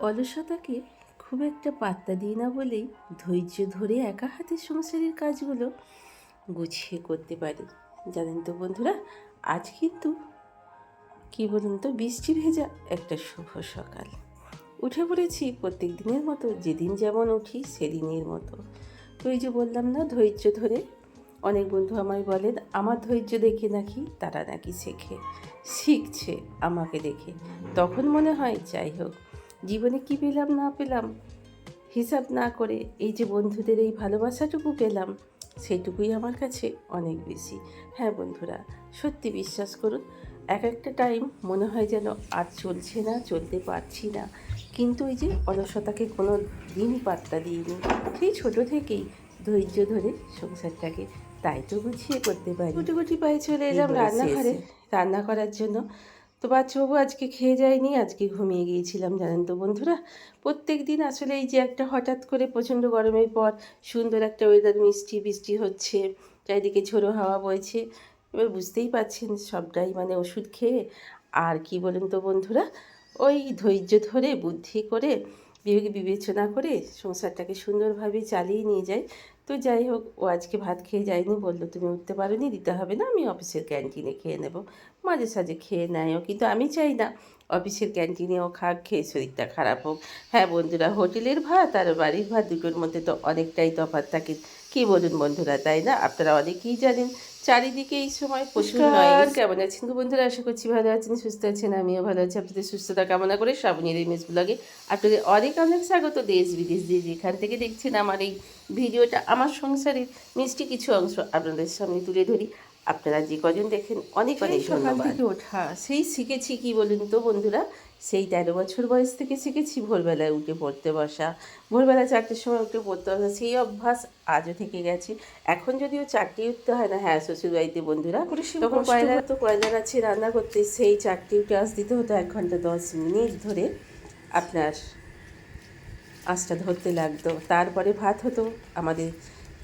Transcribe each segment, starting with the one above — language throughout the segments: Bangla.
অলসতাকে খুব একটা পাত্তা দিই না বলেই ধৈর্য ধরে একা হাতে সংসারের কাজগুলো গুছিয়ে করতে পারি। জানেন তো বন্ধুরা, আজ কিন্তু কি বলুন তো, বৃষ্টি ভেজা একটা শুভ সকাল। উঠে পড়েছি প্রত্যেক দিনের মতো, যেদিন যেমন উঠি সেদিনের মতো। তো এই যে বললাম না, ধৈর্য ধরে, অনেক বন্ধু আমায় বলেন, আমার ধৈর্য দেখে নাকি, তারা নাকি শেখে, শিখছে আমাকে দেখে। তখন মনে হয়, যাই হোক জীবনে কি পেলাম না পেলাম হিসাব না করে এই যে বন্ধুদের এই ভালোবাসাটুকু পেলাম সেটুকুই আমার কাছে অনেক বেশি। হ্যাঁ বন্ধুরা সত্যি বিশ্বাস করুন এক একটা টাইম মনে হয় যেন আর চলছে না চলতে পারছি না। কিন্তু ওই যে অলসতাকে কোনো দিন পাত্তা দিইনি সেই ছোটো থেকেই ধৈর্য ধরে সংসারটাকে তাই তো গুছিয়ে করতে পারি। গুটি গুটি পায়ে চলে এলাম রান্নাঘরে। রান্না করার জন্য তো বাচ্চাবাবু আজকে খেয়ে যায়নি, আজকে ঘুমিয়ে গিয়েছিলাম, জানেন তো বন্ধুরা। প্রত্যেক দিন আসলে এই যে একটা হঠাৎ করে প্রচণ্ড গরমের পর সুন্দর একটা ওয়েদার মিষ্টি বৃষ্টি হচ্ছে, চারিদিকে ঝোড়ো হাওয়া বয়েছে এবার বুঝতেই পারছেন সবটাই মানে ওষুধ খেয়ে, আর কি বলেন তো বন্ধুরা, ওই ধৈর্য ধরে, বুদ্ধি করে বিবেক বিবেচনা করে সংসারটাকে সুন্দরভাবে চালিয়ে নিয়ে যাই তো যাই হোক, ও আজকে ভাত খেয়ে যায়নি, বলল, তুমি উঠতে পারো নি দিতে হবে না, আমি অফিসের ক্যান্টিনে খেয়ে নেব। মাঝে সাঝে খেয়ে নেয়ও, কিন্তু আমি চাই না অফিসের ক্যান্টিনেও খাক খেয়ে শরীরটা খারাপ হোক। হ্যাঁ বন্ধুরা হোটেলের ভাত আর বাড়ির ভাত দুটোর মধ্যে তো অনেকটাই তফাৎ থাকে। কী বলুন বন্ধুরা তাই না? আপনারা অনেকেই জানেন চারিদিকে এই সময় প্রচুর কেমন আছেন তো বন্ধুরা? আশা করছি ভালো আছেন সুস্থ আছেন আমিও ভালো আছি। আপনাদের সুস্থতা কামনা করে শ্রাবণীর এই মেস ব্লগে আপনাদের অনেক অনেক স্বাগত। দেশ বিদেশ যে যেখান থেকে দেখছেন আমার এই ভিডিওটা আমার সংসারের মিষ্টি কিছু অংশ আপনাদের সামনে তুলে ধরি। আপনারা যে কজন দেখেন অনেক অনেক থেকে ওঠা সেই শিখেছি কি বলুন তো বন্ধুরা? সেই তেরো বছর বয়স থেকে শিখেছি ভোরবেলায় উঠে পড়তে বসা ভোরবেলা চারটের সময় উঠে পড়তে বসা সেই অভ্যাস আজও থেকে গেছে। এখন যদিও চারটে উঠতে হয় না হ্যাঁ শ্বশুরবাড়িতে বন্ধুরা তখন কয়লা তো কয়লা আছে রান্না করতে সেই চারটে উঠে আস দিতে হতো এক ঘণ্টা দশ মিনিট ধরে। আপনার আঁচটা ধরতে লাগতো তারপরে ভাত হতো আমাদের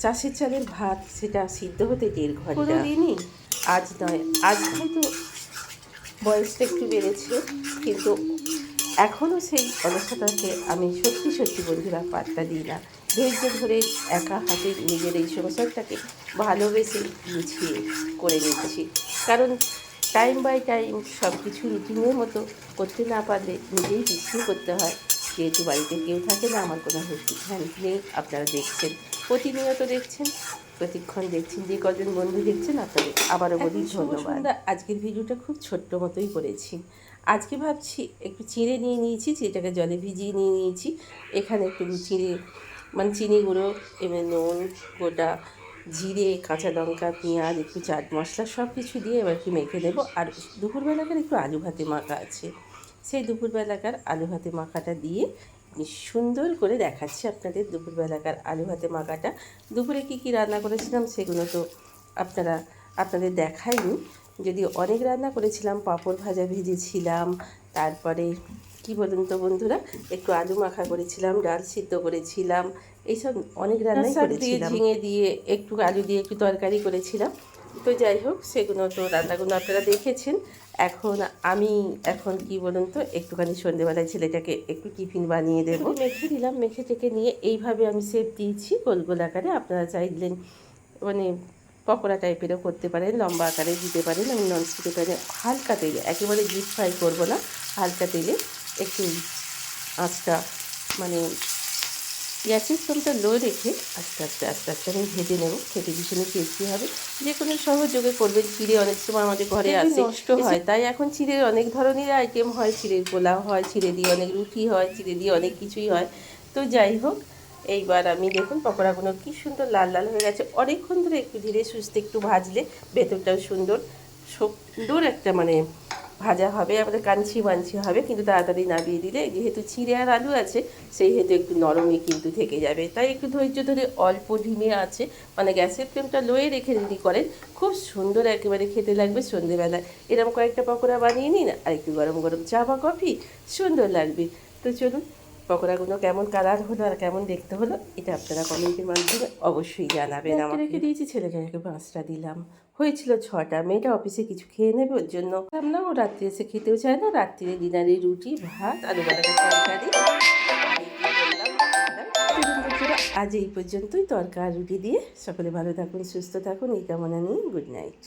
চাষের চালের ভাত সেটা সিদ্ধ হতে দেড় ঘণ্টা। দিনই? আজ নয় আজ হয়তো বয়সটা একটু বেড়েছে কিন্তু এখনও সেই অলসতাকে আমি সত্যি সত্যি বন্ধুরা পাত্তা দিই না। ধৈর্য ধরে একা হাতে নিজের এই সংসারটাকে ভালোবেসে গুছিয়ে করে নিচ্ছি। কারণ টাইম বাই টাইম সব কিছু রুটিনের মতো করতে না পারলে নিজেই পিছিয়ে করতে হয়। যেহেতু বাড়িতে কেউ থাকে না আমার কোনো হেল্প নেই আপনারা দেখছেন। প্রতিনিয়ত দেখছেন প্রতিক্ষণ দেখছেন যে কজন বন্ধু দেখছেন আপনাদের আবারও বলি ধন্যবাদ। আজকের ভিডিওটা খুব ছোট্ট মতোই করেছি। আজকে ভাবছি একটু চিড়ে নিয়ে নিয়েছি চিড়েটাকে জলে ভিজিয়ে নিয়ে নিয়েছি। এখানে একটু চিড়ে মানে চিনি গুঁড়ো এমনি নুন গোটা জিরে কাঁচা লঙ্কা পেঁয়াজ একটু চাট মশলা সব কিছু দিয়ে এবার একটু মেখে দেবো আর দুপুরবেলাকার একটু আলু ভাতে মাখা আছে। সেই দুপুরবেলাকার আলু ভাতে মাখাটা দিয়ে সুন্দর করে দেখাচ্ছি আপনাদের দুপুরবেলাকার আলু ভাতে মাখাটা। দুপুরে কি কি রান্না করেছিলাম সেগুলো তো আপনারা আপনাদের দেখাইনি। যদি অনেক রান্না করেছিলাম পাঁপড় ভাজা ভেজেছিলাম তারপরে কি বলুন তো বন্ধুরা একটু আলু মাখা করেছিলাম ডাল সিদ্ধ করেছিলাম এইসব অনেক রান্নাই করেছিলাম। ঝিঙে দিয়ে একটু আলু দিয়ে একটু তরকারি করেছিলাম। তো যাই হোক সেগুলো তো রান্নাগুলো আপনারা দেখেছেন। এখন আমি, এখন কি বলুন তো, একটুখানি সন্ধেবেলায় ছেলেটাকে একটু টিফিন বানিয়ে দেবো। মেখে দিলাম, মেখে টেকে নিয়ে এইভাবে আমি সেপ দিয়েছি গোল গোল আকারে। আপনারা চাইলেন মানে পকোড়া টাইপেরও করতে পারেন, লম্বা আকারে দিতে পারেন। আমি ননস্টিকের প্যানে হালকা তেলে, একেবারে ডিপ ফ্রাই করব না, হালকা তেলে একটু আঁচটা মানে গ্যাসের ফ্লেমটা লো রেখে আস্তে আস্তে আস্তে আস্তে আমি ভেজে নেব। খেতে ভীষণই টেস্টি হবে। যে কোনো সহযোগে করবেন চিড়ে অনেক সময় আমাদের ঘরে আসে। নষ্ট হয়। তাই এখন চিড়ের অনেক ধরনের আইটেম হয় চিড়ের পোলাও হয় চিড়ে দিয়ে অনেক রুটি হয় চিড়ে দিয়ে অনেক কিছুই হয়। তো যাই হোক এইবার আমি দেখুন পকোড়াগুলো কি সুন্দর লাল লাল হয়ে গেছে। অনেকক্ষণ ধরে একটু ধীরে সুস্থে একটু ভাজলে ভেতরটাও সুন্দর সুন্দর একটা মানে ভাজা হবে, আমাদের কাঞ্চি মাঞ্চি হবে, কিন্তু তাড়াতাড়ি নামিয়ে দিলে যেহেতু চিড়ে আর আলু আছে, সেই হেতু একটু নরমে কিন্তু থেকে যাবে। তাই একটু ধৈর্য ধরে অল্প ঢিমে আছে মানে গ্যাসের ফ্লেমটা লোয়ে রেখে যদি করেন, খুব সুন্দর একেবারে খেতে লাগবে সন্ধেবেলায়। এরকম কয়েকটা পকোড়া বানিয়ে নিন, আর একটু গরম গরম চা বা কফি, সুন্দর লাগবে। তো চলুন পকোড়াগুলো কেমন কালার হলো আর কেমন দেখতে হলো এটা আপনারা কমেন্টের মাধ্যমে অবশ্যই জানাবেন আমি রেখে দিয়েছি ছেলেকে পাঁচটা দিলাম। হয়েছিল ছটা মেয়েটা অফিসে কিছু খেয়ে নেবে ওর জন্য আমরা ও রাত্রে এসে খেতেও চায় না রাত্রিরে ডিনারে রুটি ভাত আলু তরকারি। আজ এই পর্যন্তই তরকার রুটি দিয়ে সকলে ভালো থাকুন সুস্থ থাকুন এই কামনা নিয়ে গুড নাইট।